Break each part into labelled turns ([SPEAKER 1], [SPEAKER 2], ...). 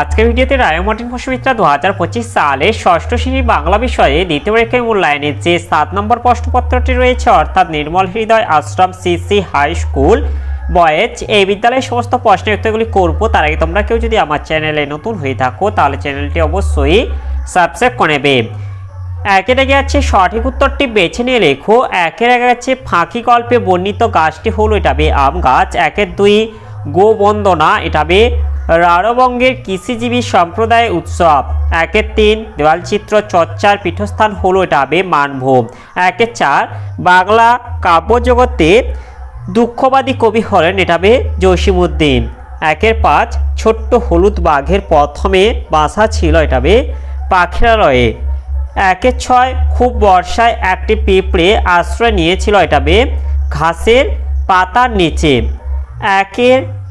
[SPEAKER 1] আজকের ভিডিওতে রায়মার্টিন বসুমিত্রা দু হাজার পঁচিশ সালে ষষ্ঠ শ্রেণির বাংলা বিষয়ে দ্বিতীয় পরীক্ষায় মূল্যায়নের যে সাত নম্বর প্রশ্নপত্রটি রয়েছে, অর্থাৎ Nirmal Hriday Ashram CC high school boys এই বিদ্যালয়ের সমস্ত প্রশ্নের উত্তরগুলি করব। তার আগে তোমরা কেউ যদি আমার চ্যানেলে নতুন হয়ে থাকো, তাহলে চ্যানেলটি অবশ্যই সাবস্ক্রাইব করে নেবে। একের আগে আছে সঠিক উত্তরটি বেছে নিয়ে লেখো। একের আগে আছে ফাঁকি গল্পে বর্ণিত গাছটি হলো এটা বে আম গাছ। একের দুই গোবন্দনা এটা বে রাঢ়বঙ্গের কৃষিজীবী সম্প্রদায় উৎসব। একের তিন দেওয়ালচিত্র চর্চার পীঠস্থান হলো এটা, বে মানভূম। একের চার, বাংলা কাব্যজগতে দুঃখবাদী কবি হলেন এটা, বে জসিমুদ্দিন একের পাঁচ, ছোট্ট হলুদ বাঘের প্রথমে বাসা ছিল এটা, বে পাখিরালয়ে। একের ছয়, খুব বর্ষায় একটি পিঁপড়ে আশ্রয় নিয়েছিল এটা, বে ঘাসের পাতার নিচে। একের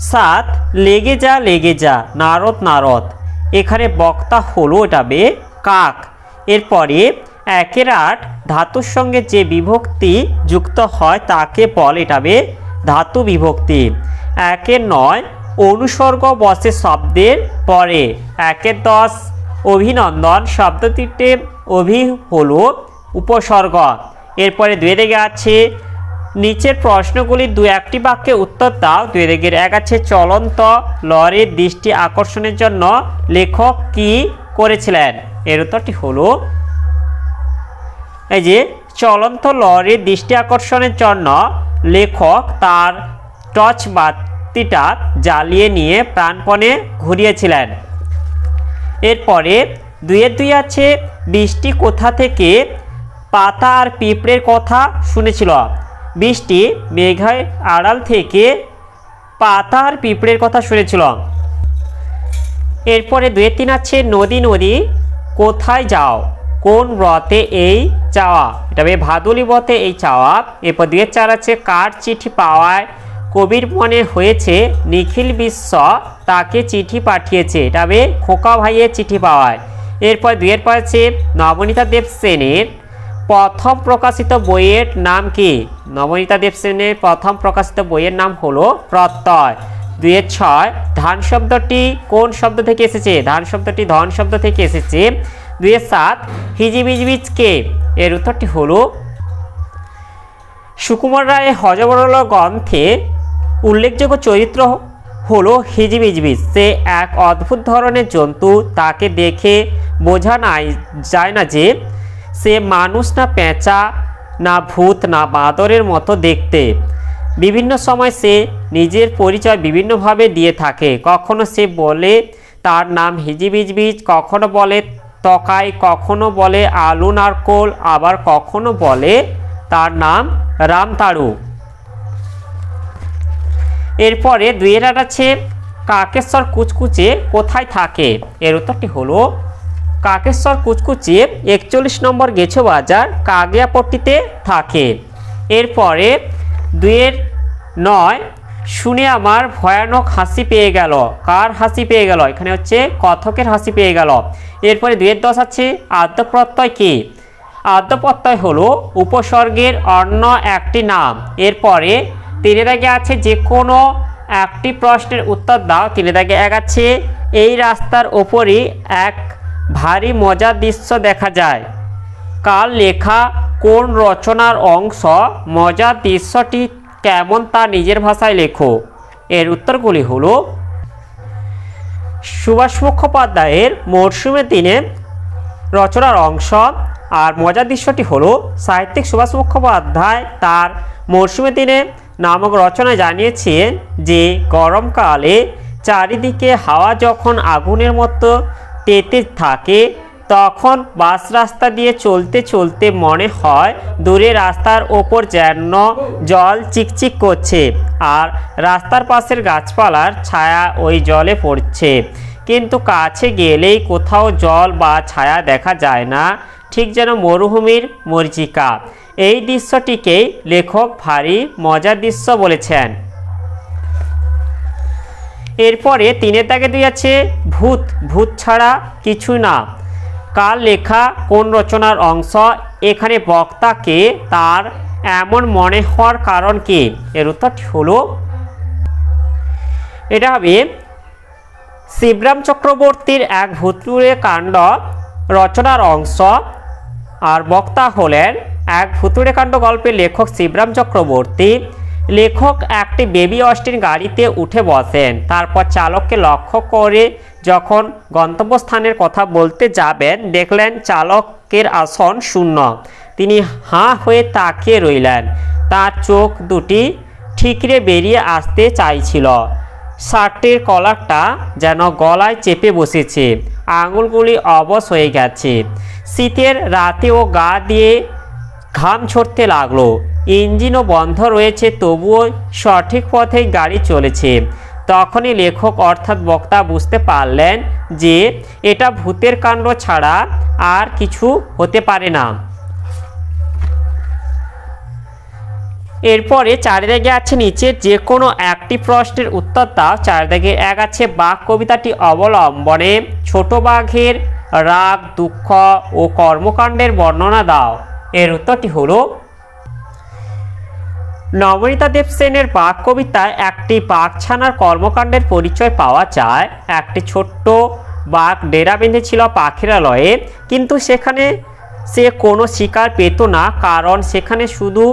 [SPEAKER 1] সাত, লেগে যা লেগে যা, নারদ নারদ। এখানে বক্তা হলো এটা বে কাক। এরপরে একের আট, ধাতুর সঙ্গে যে বিভক্তি যুক্ত হয় তাকে বলে এটা বে ধাতু বিভক্তি। একের নয়, অনুসর্গ বসে শব্দের পরে। একের দশ, অভিনন্দন শব্দটিতে অভি হলো উপসর্গ। এরপরে দুই দিকে আছে নিচের প্রশ্নগুলি দু একটি বাক্যে উত্তর দাও। দুই দিকের এক আছে, চলন্ত লরির দৃষ্টি আকর্ষণের জন্য লেখক কি করেছিলেন? এর উত্তরটি হলো, এই যে, চলন্ত লরির দৃষ্টি আকর্ষণের জন্য লেখক তার টর্চ বাতিটা জ্বালিয়ে নিয়ে প্রাণপণে ঘুরিয়েছিলেন। এরপরে দুয়ের দুই আছে, বৃষ্টি কোথা থেকে পাতা আর পিঁপড়ের কথা শুনেছিল। বৃষ্টি মেঘের আড়াল থেকে পাতা আর পিঁপড়ের কথা শুনেছিল এরপরে দুয়ের তিন আছে, নদী নদী, কোথায় যাও? কোন ব্রতে এই চাওয়া? এটা বে ভাদুলি ব্রতে এই চাওয়া। এরপর দুয়ের চার আছে, কার চিঠি পাওয়ায়? কবির মনে হয়েছে, নিখিল বিশ্ব তাকে চিঠি পাঠিয়েছে এটা খোকা ভাইয়ের চিঠি পাওয়ায়। এরপর দুয়ের আছে, নবনীতা দেব সেনের প্রথম প্রকাশিত বইয়ের নাম কি? নবনীতা দেব সেনের প্রথম প্রকাশিত বইয়ের নাম হলো প্রত্যয়। দুয়ের ছয়, ধান শব্দটি কোন শব্দ থেকে এসেছে? ধান শব্দটি ধন শব্দ থেকে এসেছে। দুয়ের সাত হিজিবিজবিজ কে এর উত্তরটি হলো সুকুমার রায়ের হজবরল গ্রন্থে উল্লেখযোগ্য চরিত্র হলো হিজিবিজবিজ। সে এক অদ্ভুত ধরনের জন্তু, তাকে দেখে বোঝা নাই, যায় না যে সে মানুষ না পেঁচা, না ভূত, না বাঁদরের মতো দেখতে। বিভিন্ন সময় সে নিজের পরিচয় বিভিন্নভাবে দিয়ে থাকে। কখনো সে বলে, তার নাম হিজিবিজবিজ। কখনো বলে, তকাই। কখনো বলে, আলু নারকোল। আবার কখনো বলে, তার নাম রামতাড়ু। এরপরে দুইয়ের আছে, কাকেশ্বর কুচকুচে কোথায় থাকে? এর উত্তরটি হলো কাকেশ্বর কুচকুচে একচল্লিশ নম্বর গেছো বাজার কাগিয়াপট্টিতে থাকে। এরপরে দুইয়ের নয়, শুনে আমার ভয়ানক হাসি পেয়ে গেল। কার হাসি পেয়ে গেল? এখানে হচ্ছে কথকের হাসি পেয়ে গেল। এরপরে দুইয়ের দশ আছে, আদ্যপ্রত্যয় কি? আদ্যপ্রত্যয় হলো উপসর্গের অন্য একটি নাম। এরপরে তিনের আগে আছে, যে কোনো একটি প্রশ্নের উত্তর দাও। তিনের আগে এক আছে, এই রাস্তার ওপরই এক ভারী মজার দৃশ্য দেখা যায়। কার লেখা কোন রচনার অংশ মজার দৃশ্যটি কেমন তা নিজের ভাষায় লেখো। এর উত্তরগুলি হলো সুভাষ মুখোপাধ্যায়ের মরশুমের দিনে রচনার অংশ আর মজার দৃশ্যটি হলো সাহিত্যিক সুভাষ মুখোপাধ্যায় তার মরশুমের দিনে নামক রচনায় জানিয়েছেন যে, গরমকালে চারিদিকে হাওয়া যখন আগুনের মতো তেতে থাকে, তখন বাস রাস্তা দিয়ে চলতে চলতে মনে হয় দূরে রাস্তার ওপর যেন জল চিকচিক করছে আর রাস্তার পাশের গাছপালার ছায়া ওই জলে পড়ছে। কিন্তু কাছে গেলেই কোথাও জল বা ছায়া দেখা যায় না, ঠিক যেন মরুভূমির মরিচিকা এই দৃশ্যটিকেই লেখক ভারী মজার দৃশ্য বলেছেন। এরপরে তিনের দাগে দুই আছে, ভূত ভূত ছাড়া কিছু না। কার লেখা, কোন রচনার অংশ, এখানে বক্তাকে তার এমন মনে হওয়ার কারণ কি? এর উত্তরটি হলো, এটা হবে, শিবরাম চক্রবর্তীর এক ভুতুরে কাণ্ড, রচনার অংশ, আর বক্তা হলেন এক ভুতুরে কাণ্ড গল্পের লেখক শিবরাম চক্রবর্তী। লেখক একটি বেবি অস্টিন গাড়িতে উঠে বসেন। তারপর চালককে লক্ষ্য করে যখন গন্তব্যস্থানের কথা বলতে যাবেন, দেখলেন চালকের আসন শূন্য। তিনি হাঁ হয়ে তাকিয়ে রইলেন। তার চোখ দুটি ঠিকরে বেরিয়ে আসতে চাইছিল। শার্টের কলারটা যেন গলায় চেপে বসেছে। আঙুলগুলি অবশ হয়ে গেছে। শীতের রাতেও গা দিয়ে ঘাম ছড়তে লাগল। ইঞ্জিনও বন্ধ রয়েছে, তবুও সঠিক পথেই গাড়ি চলেছে। তখনই লেখক অর্থাৎ বক্তা বুঝতে পারলেন যে এটা ভূতের কাণ্ড ছাড়া আর কিছু হতে পারে না। এরপরে চারিদিকে আছে নিচে যে কোনো একটি প্রশ্নের উত্তর দাও। চারিদিকে এক আছে বাঘ কবিতাটি অবলম্বনে ছোট বাঘের রাগ, দুঃখ ও কর্মকাণ্ডের বর্ণনা দাও। এর উত্তরটি হলো নবনীতা দেব সেনের বাঘ কবিতায় একটি বাঘছানার কর্মকাণ্ডের পরিচয় পাওয়া যায়। একটি ছোট্ট বাঘ ডেরা বেঁধেছিল পাখিরালয়ে কিন্তু সেখানে সে কোনো শিকার পেত না, কারণ সেখানে শুধু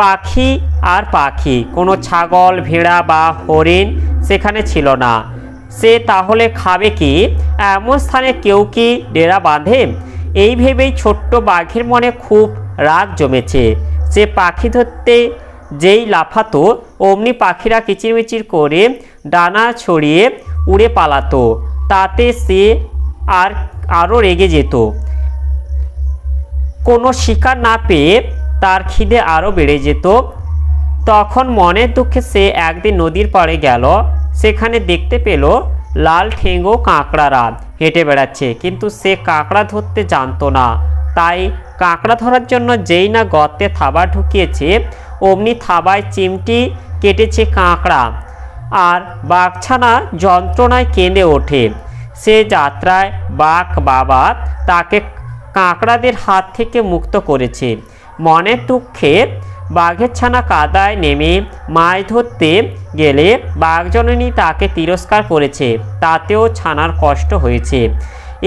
[SPEAKER 1] পাখি আর পাখি, কোনো ছাগল, ভেড়া বা হরিণ সেখানে ছিল না। সে তাহলে খাবে কি? এমন স্থানে কেউ কি ডেরা বাঁধে? এই ভেবেই ছোট্ট বাঘের মনে খুব রাগ জমেছে। সে পাখি ধরতে যেই লাফাতো, অমনি পাখিরা কিচিরমিচির করে ডানা ছড়িয়ে উড়ে পালাতো। তাতে সে আর আরও রেগে যেত। কোনো শিকার না পেয়ে তার খিদে আরও বেড়ে যেত। তখন মনের দুঃখে সে একদিন নদীর পাড়ে গেল। সেখানে দেখতে পেল লাল ঠেঙ্গো কাঁকড়ারা হেঁটে বেড়াচ্ছে, কিন্তু সে কাঁকড়া ধরতে জানতো না। তাই কাঁকড়া ধরার জন্য যেই না গর্তে থাবা ঢুকিয়েছে, অমনি থাবায় চিমটি কেটেছে কাঁকড়া। আর বাঘছানা যন্ত্রণায় কেঁদে ওঠে। সে যাত্রায় বাঘ বাবা তাকে কাঁকড়াদের হাত থেকে মুক্ত করেছে। মনের দুঃখে বাঘের ছানা কাদায় নেমে মাছ ধরতে গেলে বাঘজননী তাকে তিরস্কার করেছে। তাতেও ছানার কষ্ট হয়েছে।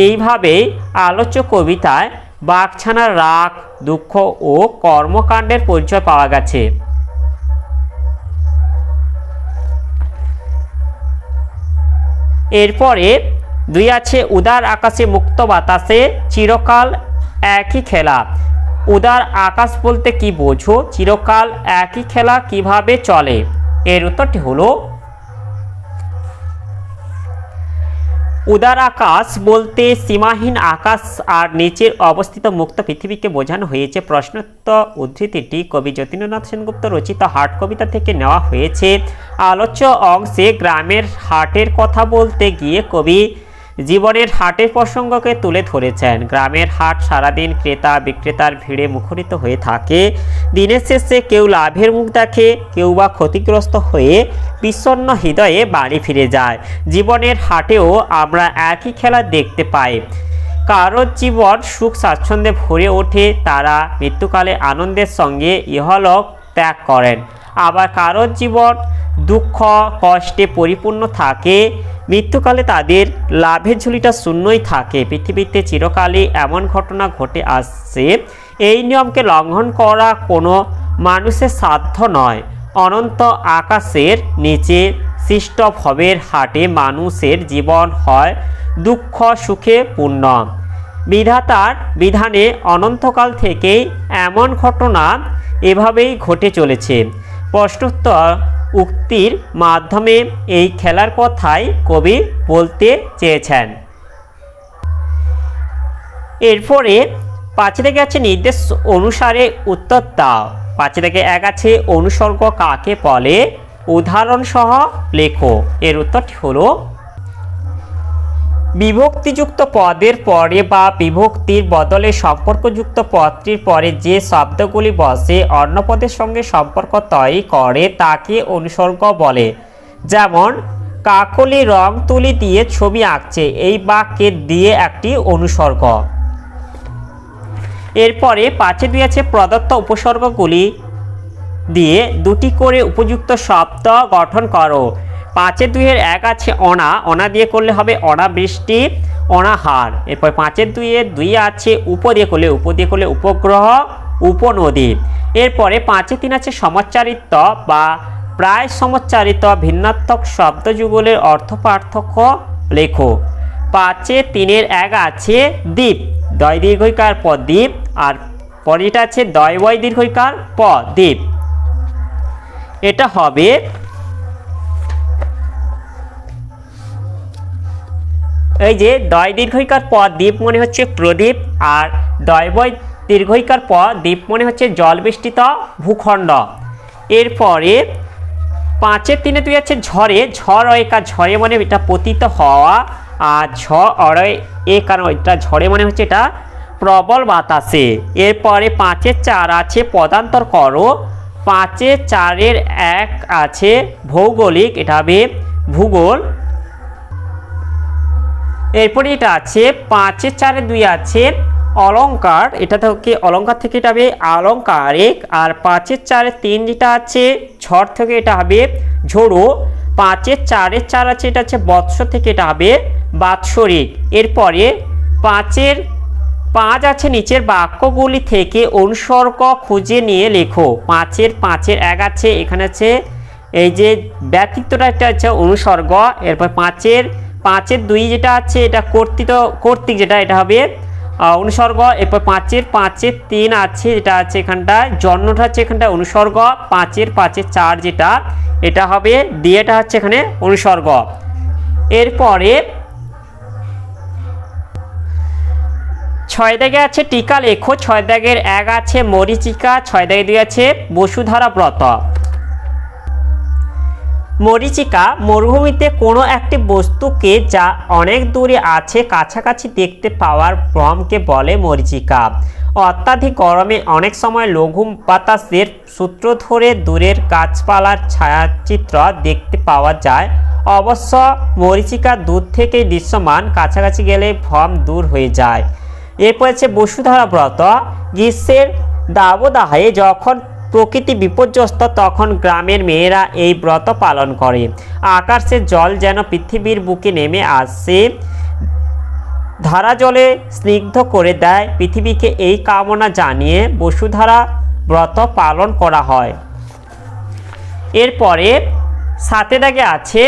[SPEAKER 1] এইভাবেই আলোচ্য কবিতায় বাঘছানার রাগ, দুঃখ ও কর্মকাণ্ডের পরিচয় পাওয়া গেছে। এরপরে দুই আছে, উদার আকাশে মুক্ত বাতাসে চিরকাল একই খেলা। উদার আকাশ বলতে কি বোঝো? চিরকাল একই খেলা কীভাবে চলে? এর উত্তরটি হলো, উদার আকাশ বলতে সীমাহীন আকাশ আর নিচের অবস্থিত মুক্ত পৃথিবীকে বোঝানো হয়েছে। প্রশ্নোত্তর উদ্ধৃতিটি কবি যতীন্দ্রনাথ সেনগুপ্ত রচিত হাট কবিতা থেকে নেওয়া হয়েছে। আলোচ্য অংশে গ্রামের হাটের কথা বলতে গিয়ে কবি জীবনের হাটের প্রসঙ্গকে তুলে ধরেছেন। গ্রামের হাট সারাদিন ক্রেতা বিক্রেতার ভিড়ে মুখরিত হয়ে থাকে। দিনের শেষে কেউ লাভের মুখ দেখে, কেউ বা ক্ষতিগ্রস্ত হয়ে বিষণ্ণ হৃদয়ে বাড়ি ফিরে যায়। জীবনের হাটেও আমরা একই খেলা দেখতে পাই। কারোর জীবন সুখ স্বাচ্ছন্দ্যে ভরে ওঠে, তারা মৃত্যুকালে আনন্দের সঙ্গে ইহলোক ত্যাগ করেন। আবার কারোর জীবন, দুঃখ, কষ্টে পরিপূর্ণ থাকে, মৃত্যুকালে তাদের লাভের ঝুলিটা শূন্যই থাকে। পৃথিবীতে চিরকালই এমন ঘটনা ঘটে আসছে, এই নিয়মকে লঙ্ঘন করা কোনো মানুষের সাধ্য নয়। অনন্ত আকাশের নিচে সৃষ্ট ভবের হাটে মানুষের জীবন হয় দুঃখ, সুখে পূর্ণ। বিধাতার বিধানে অনন্তকাল থেকেই এমন ঘটনা এভাবেই ঘটে চলেছে। প্রশ্নোত্তর উক্তির মাধ্যমে এই খেলার কথাই কবি বলতে চেয়েছেন। এরপরে পাঁচে থেকে আছে নির্দেশ অনুসারে উত্তর দাও। পাঁচে থেকে এক আছে অনুসর্গ কাকে বলে? উদাহরণসহ লেখো। এর উত্তরটি হলো বিভক্তিযুক্ত পদের পরে বা বিভক্তির বদলে সম্পর্কযুক্ত পদটির পরে যে শব্দগুলি বসে অন্য পদের সঙ্গে সম্পর্ক তৈরি করে তাকে অনুসর্গ বলে। যেমন, কাকলি রং তুলি দিয়ে ছবি আঁকছে, এই বাক্যে দিয়ে একটি অনুসর্গ। এরপরে পাঁচে দুই আছে প্রদত্ত উপসর্গগুলি দিয়ে দুটি করে উপযুক্ত শব্দ গঠন করো। পাঁচের দুইয়ের এক আছে অনা অনা দিয়ে করলে হবে অনা অনাবৃষ্টি অনাহার এরপর পাঁচের দুইয়ের দুই আছে উপ দিয়ে করলে, উপ দিয়ে করলে উপগ্রহ, উপনদী। এরপরে পাঁচে তিন আছে সমাচারিত বা প্রায় সমাচারিত ভিন্নাত্মক শব্দযুগলের অর্থ পার্থক্য লেখো। পাঁচে তিনের এক আছে দ্বীপ, দয় দীর্ঘইকার প দ্বীপ, আর পরেরটা আছে দয় বয় দীর্ঘইকার প দ্বীপ। এটা হবে এই যে দয় দীর্ঘইকার প দ্বীপ মনে হচ্ছে প্রদীপ, আর দয় বয় দীর্ঘইকার প দ্বীপ মনে হচ্ছে জলবেষ্টিত ভূখণ্ড। এরপরে পাঁচের তিনে দুই আছে ঝড়ে, ঝড় একা ঝড়ে মানে এটা পতিত হওয়া, আর ঝ অড়য় এ কারণ এটা ঝড়ে মানে হচ্ছে এটা প্রবল বাতাসে। এরপরে পাঁচের চার আছে পদান্তর করো, পাঁচের চারের এক আছে ভৌগোলিক, এটা হবে ভূগোল। এরপরে এটা আছে পাঁচের চারে দুই আছে অলংকার এটা থেকে অলংকার থেকে এটা হবে অলংকারিক আর পাঁচের চারে তিন যেটা আছে ঝড় থেকে এটা হবে ঝোড়ো, পাঁচের চারের চার আছে এটা আছে বৎস থেকে এটা হবে বাৎসরিক। এরপরে পাঁচের পাঁচ আছে নিচের বাক্যগুলি থেকে অনুসর্গ খুঁজে নিয়ে লেখো। পাঁচের পাঁচের এক আছে, এখানে আছে এই যে ব্যক্তিত্বটা একটা আছে অনুসর্গ, এরপর পাঁচের পাঁচের দুই যেটা আছে, এটা কর্তৃত, কর্তৃক যেটা, এটা হবে অনুসর্গ। এরপর পাঁচের পাঁচের তিন আছে, যেটা আছে এখানটায়। জন্মটা হচ্ছে এখানটায় অনুসর্গ। পাঁচের পাঁচের চার যেটা, এটা হবে, দিয়েটা হচ্ছে এখানে অনুসর্গ। এরপরে ছয় দাগে আছে, টিকা লেখো। ছয় দাগের এক আছে, মরিচিকা। ছয় দাগে দুই আছে, বসুধারা ব্রত। মরিচিকা মরুভূমিতে কোনো একটি বস্তুকে যা অনেক দূরে আছে কাছাকাছি দেখতে পাওয়ার ভ্রমকে বলে মরিচিকা। অত্যাধিক গরমে অনেক সময় লঘু বাতাসের সূত্র ধরে দূরের গাছপালার ছায়াচিত্র দেখতে পাওয়া যায়। অবশ্য মরিচিকা দূর থেকেই দৃশ্যমান, কাছাকাছি গেলে ভ্রম দূর হয়ে যায়। এরপর আছে বসুধারা ব্রত। গ্রীষ্মের দাবদাহে যখন প্রকৃতি বিপর্যস্ত, তখন গ্রামের মেয়েরা এই ব্রত পালন করে। আকাশের জল যেন পৃথিবীর বুকে নেমে আসে ধারা জলে স্নিগ্ধ করে দেয়। পৃথিবীকে এই কামনা জানিয়ে বসুধারা ব্রত পালন করা হয়। এরপরে সাথে দাগে আছে,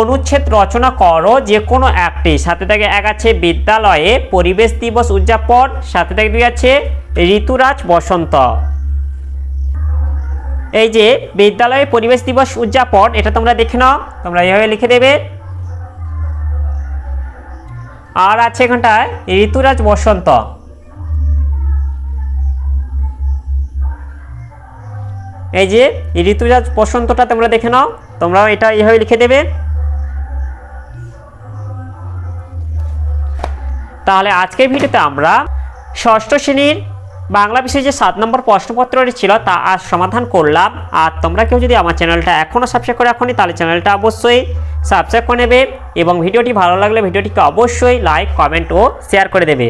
[SPEAKER 1] অনুচ্ছেদ রচনা করো, যে কোনো একটি। সাথে থেকে এক আছে, বিদ্যালয়ে পরিবেশ দিবস উদযাপন। সাথে থেকে দুই আছে, ঋতুরাজ বসন্ত। এই যে বিদ্যালয়ে পরিবেশ দিবস উদযাপন, এটা তোমরা দেখে নাও, তোমরা এভাবে লিখে দেবে। আর আছে এখানটায়, ঋতুরাজ বসন্ত। এই যে ঋতুরাজ বসন্তটা তোমরা দেখে নাও, তোমরাও এটা এভাবে লিখে দেবে। তাহলে আজকের ভিডিওতে আমরা ষষ্ঠ শ্রেণির বাংলা বিষয়ে যে সাত নম্বর প্রশ্নপত্রটি ছিল তা আজ সমাধান করলাম। আর তোমরা কেউ যদি আমার চ্যানেলটা এখনও সাবস্ক্রাইব করে রাখনি, তাহলে চ্যানেলটা অবশ্যই সাবস্ক্রাইব করে নেবে এবং ভিডিওটি ভালো লাগলে ভিডিওটিকে অবশ্যই লাইক কমেন্ট ও শেয়ার করে দেবে।